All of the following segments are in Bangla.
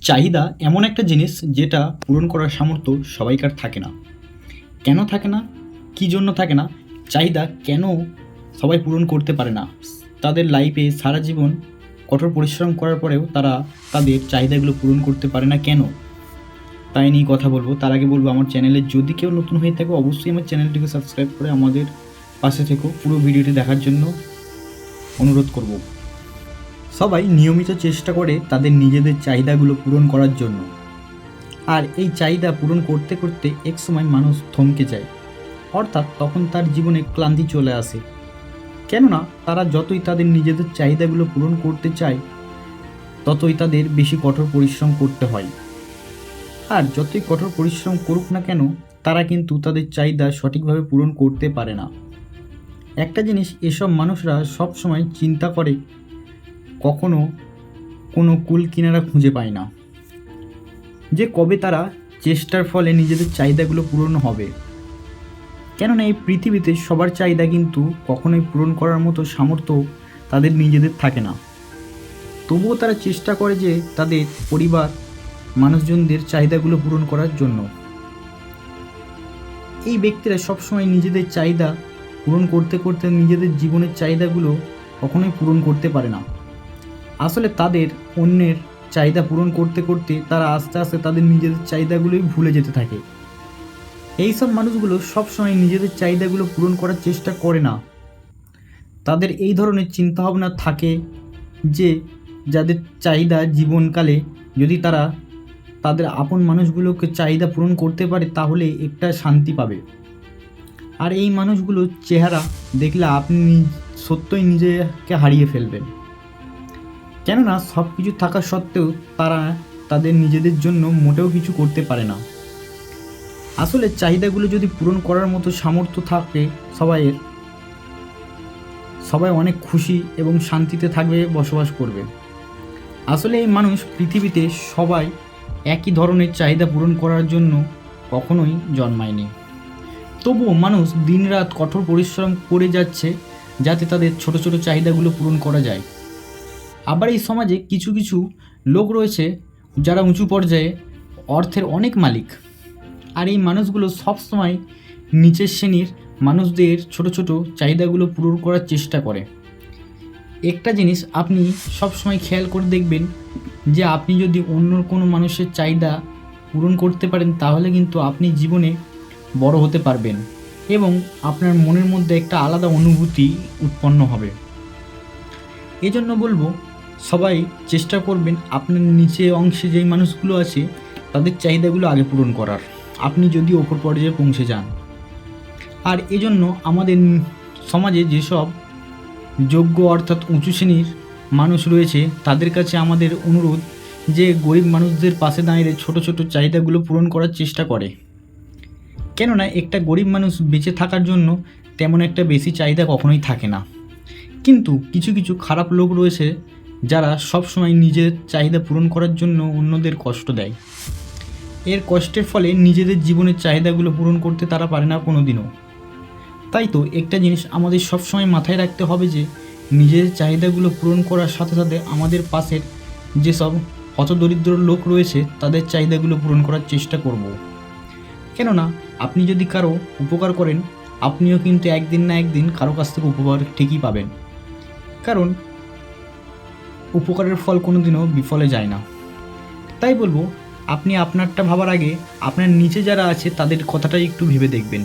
চাহিদা এমন একটা জিনিস যেটা পূরণ করার সামর্থ্য সবাইকার থাকে না। কেন থাকে না? কী জন্য থাকে না? চাহিদা কেন সবাই পূরণ করতে পারে না? তাদের লাইফে সারা জীবন কঠোর পরিশ্রম করার পরেও তারা তাদের চাহিদাগুলো পূরণ করতে পারে না কেন? তাই নিয়ে কথা বলব। তার আগে বলব, আমার চ্যানেলে যদি কেউ নতুন হয়ে থাকে, অবশ্যই আমার চ্যানেলটিকে সাবস্ক্রাইব করে আমাদের পাশে থেকো। পুরো ভিডিওটি দেখার জন্য অনুরোধ করব। সবাই নিয়মিত চেষ্টা করে তাদের নিজেদের চাহিদাগুলো পূরণ করার জন্য। আর এই চাহিদা পূরণ করতে করতে এক সময় মানুষ থমকে যায়। অর্থাৎ তখন তার জীবনে ক্লান্তি চলে আসে। কেননা তারা যতই তাদের নিজেদের চাহিদাগুলো পূরণ করতে চায়, ততই তাদের বেশি কঠোর পরিশ্রম করতে হয়। আর যতই কঠোর পরিশ্রম করুক না কেন, তারা কিন্তু তাদের চাহিদা সঠিকভাবে পূরণ করতে পারে না। একটা জিনিস এসব মানুষরা সব সময় চিন্তা করে কখনো কোনো কুল কিনারা খুঁজে পায় না। যে কবে তারা চেষ্টার ফলে নিজেদের চাহিদাগুলো পূরণ হবে। কেননা এই পৃথিবীতে সবার চাহিদা কিন্তু কখনোই পূরণ করার মতো সামর্থ্য তাদের নিজেদের থাকে না। তবুও তারা চেষ্টা করে যে তাদের পরিবার, মানুষজনদের চাহিদাগুলো পূরণ করার জন্য। এই ব্যক্তিরা সবসময় নিজেদের চাহিদা পূরণ করতে করতে নিজেদের জীবনের চাহিদাগুলো কখনোই পূরণ করতে পারে না। আসলে তাদের অন্যের চাহিদা পূরণ করতে করতে তারা আস্তে আস্তে তাদের নিজেদের চাহিদাগুলোই ভুলে যেতে থাকে। এই সব মানুষগুলো সবসময় নিজেদের চাহিদাগুলো পূরণ করার চেষ্টা করে না। তাদের এই ধরনের চিন্তাভাবনা থাকে যে, যাদের চাহিদা জীবনকালে যদি তারা তাদের আপন মানুষগুলোকে চাহিদা পূরণ করতে পারে, তাহলে একটা শান্তি পাবে। আর এই মানুষগুলোর চেহারা দেখলে আপনি সত্যই নিজেকে হারিয়ে ফেলবেন। কেননা সব কিছু থাকা সত্ত্বেও তারা তাদের নিজেদের জন্য মোটেও কিছু করতে পারে না। আসলে চাহিদাগুলো যদি পূরণ করার মতো সামর্থ্য থাকে সবাইয়ের সবাই অনেক খুশি এবং শান্তিতে থাকবে, বসবাস করবে। আসলে এই মানুষ পৃথিবীতে সবাই একই ধরনের চাহিদা পূরণ করার জন্য কখনোই জন্মায়নি। তবুও মানুষ দিনরাত কঠোর পরিশ্রম করে যাচ্ছে যাতে তাদের ছোট ছোট চাহিদাগুলো পূরণ করা যায়। আবার এই সমাজে কিছু কিছু লোক রয়েছে যারা উঁচু পর্যায়ে অর্থের অনেক মালিক। আর এই মানুষগুলো সবসময় নিচের শ্রেণির মানুষদের ছোট ছোট চাহিদাগুলো পূরণ করার চেষ্টা করে। একটা জিনিস আপনি সবসময় খেয়াল করে দেখবেন যে আপনি যদি অন্য কোনো মানুষের চাহিদা পূরণ করতে পারেন, তাহলে কিন্তু আপনি জীবনে বড় হতে পারবেন এবং আপনার মনের মধ্যে একটা আলাদা অনুভূতি উৎপন্ন হবে। এজন্য বলব সবাই চেষ্টা করবেন আপনার নিচে অংশে যেই মানুষগুলো আছে, তাদের চাহিদাগুলো আগে পূরণ করার। আপনি যদি ওপর পর্যায়ে পৌঁছে যান। আর এজন্য আমাদের সমাজে যেসব যোগ্য অর্থাৎ উঁচু শ্রেণির মানুষ রয়েছে, তাদের কাছে আমাদের অনুরোধ যে গরিব মানুষদের পাশে দাঁড়িয়ে ছোট ছোট চাহিদাগুলো পূরণ করার চেষ্টা করে। কেননা একটা গরিব মানুষ বেঁচে থাকার জন্য তেমন একটা বেশি চাহিদা কখনোই থাকে না। কিন্তু কিছু কিছু খারাপ লোক রয়েছে যারা সবসময় নিজের চাহিদা পূরণ করার জন্য অন্যদের কষ্ট দেয়। এর কষ্টের ফলে নিজেদের জীবনের চাহিদাগুলো পূরণ করতে তারা পারে না কোনো দিনও তাই তো একটা জিনিস আমাদের সবসময় মাথায় রাখতে হবে যে, নিজের চাহিদাগুলো পূরণ করার সাথে সাথে আমাদের পাশের যেসব হতদরিদ্র লোক রয়েছে, তাদের চাহিদাগুলো পূরণ করার চেষ্টা করব। কেননা, আপনি যদি কারও উপকার করেন, আপনিও কিন্তু একদিন না একদিন কারও কাছ থেকে উপকার ঠিকই পাবেন। কারণ উপকারের ফল কোনো দিনও বিফলে যায় না। তাই বলব, আপনি আপনারটা ভাবার আগে আপনার নিচে যারা আছে তাদের কথাটাই একটু ভেবে দেখবেন।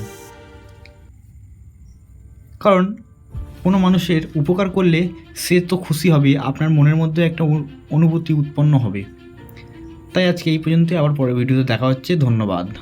কারণ, কোনো মানুষের উপকার করলে সে তো খুশি হবে, আপনার মনের মধ্যে একটা অনু- অনুভূতি উৎপন্ন হবে। তাই আজকে এই পর্যন্ত আবার পরের ভিডিওতে দেখা হচ্ছে, ধন্যবাদ।